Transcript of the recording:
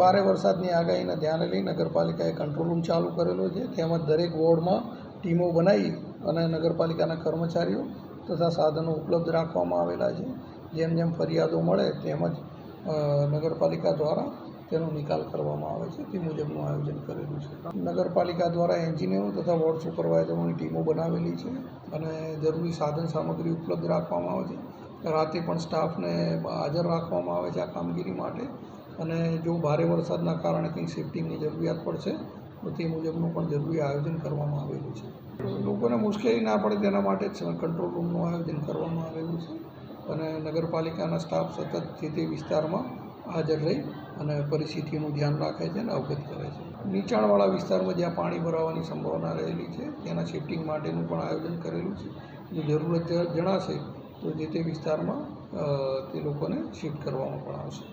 ભારે વરસાદની આગાહીને ધ્યાને લઈ નગરપાલિકાએ કંટ્રોલ રૂમ ચાલુ કરેલો છે. તેમજ દરેક વોર્ડમાં ટીમો બનાવી અને નગરપાલિકાના કર્મચારીઓ તથા સાધનો ઉપલબ્ધ રાખવામાં આવેલા છે. જેમ જેમ ફરિયાદો મળે તેમજ નગરપાલિકા દ્વારા તેનો નિકાલ કરવામાં આવે છે. તે મુજબનું આયોજન કરેલું છે. નગરપાલિકા દ્વારા એન્જિનિયરો તથા વોર્ડ સુપરવાઇઝરોની ટીમો બનાવેલી છે અને જરૂરી સાધન સામગ્રી ઉપલબ્ધ રાખવામાં આવે છે. રાતે પણ સ્ટાફને હાજર રાખવામાં આવે છે આ કામગીરી માટે. અને જો ભારે વરસાદના કારણે કંઈ સેફ્ટીની જરૂરિયાત પડશે, તો તે મુજબનું પણ જરૂરી આયોજન કરવામાં આવેલું છે. લોકોને મુશ્કેલી ના પડે તેના માટે જ કંટ્રોલ રૂમનું આયોજન કરવામાં આવેલું છે. અને નગરપાલિકાના સ્ટાફ સતત જે તે વિસ્તારમાં હાજર રહી અને પરિસ્થિતિનું ધ્યાન રાખે છે અને અવગત કરે છે. નીચાણવાળા વિસ્તારમાં જ્યાં પાણી ભરાવાની સંભાવના રહેલી છે તેના શિફ્ટિંગ માટેનું પણ આયોજન કરેલું છે. જો જરૂરત જણાશે, તો જે તે વિસ્તારમાં તે લોકોને શિફ્ટ કરવામાં પણ આવશે.